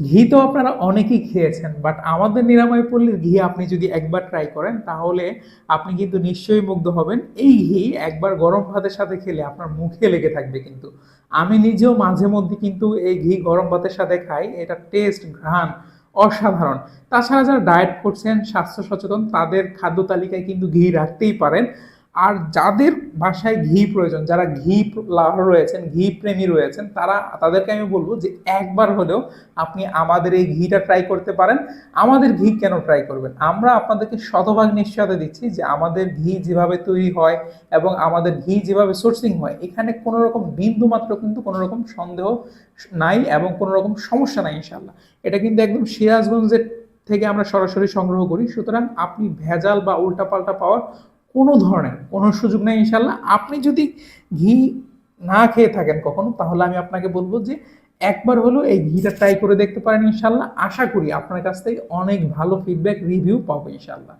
ঘি তো আপনারা অনেকেই খেয়েছেন বাট আমাদের নিরাময় পল্লীর ঘি আপনি যদি একবার ট্রাই করেন, তাহলে আপনি কিন্তু নিশ্চয়ই মুগ্ধ হবেন। এই ঘি একবার গরম ভাতের সাথে খেলে আপনার মুখে লেগে থাকবে কিন্তু। আমি নিজেও মাঝে মধ্যে কিন্তু এই ঘি গরম ভাতের সাথে খাই, এটা টেস্ট ঘ্রাণ অসাধারণ। তাছাড়া যারা ডায়েট করছেন, স্বাস্থ্য সচেতন, তাদের খাদ্য তালিকায় কিন্তু ঘি রাখতেই পারেন। আর যাদের বাসায় ঘি প্রয়োজন, যারা ঘি লাভার রয়েছেন, ঘি প্রেমী রয়েছেন, তারা, তাদেরকে আমি বলব যে একবার হলেও আপনি আমাদের এই ঘিটা ট্রাই করতে পারেন। আমাদের ঘি কেন ট্রাই করবেন? আমরা আপনাদেরকে শতভাগ নিশ্চয়তা দিচ্ছি যে আমাদের ঘি যেভাবে তৈরি হয় এবং আমাদের ঘি যেভাবে সোর্সিং হয়, এখানে কোনো রকম বিন্দু মাত্র কিন্তু কোনো রকম সন্দেহ নাই এবং কোনো রকম সমস্যা নাই ইনশাল্লাহ এটা কিন্তু একদম সিরাজগঞ্জের থেকে আমরা সরাসরি সংগ্রহ করি। সুতরাং আপনি ভেজাল বা উল্টাপাল্টা পাওয়ার কোনো ধরনের, কোনো সুযোগ নেই ইনশাল্লাহ আপনি যদি ঘি না খেয়ে থাকেন কখনো, তাহলে আমি আপনাকে বলব যে একবার হলো এই ঘিটা ট্রাই করে দেখতে পারেন ইনশাল্লাহ আশা করি আপনার কাছ থেকে অনেক ভালো ফিডব্যাক রিভিউ পাবো ইনশাল্লাহ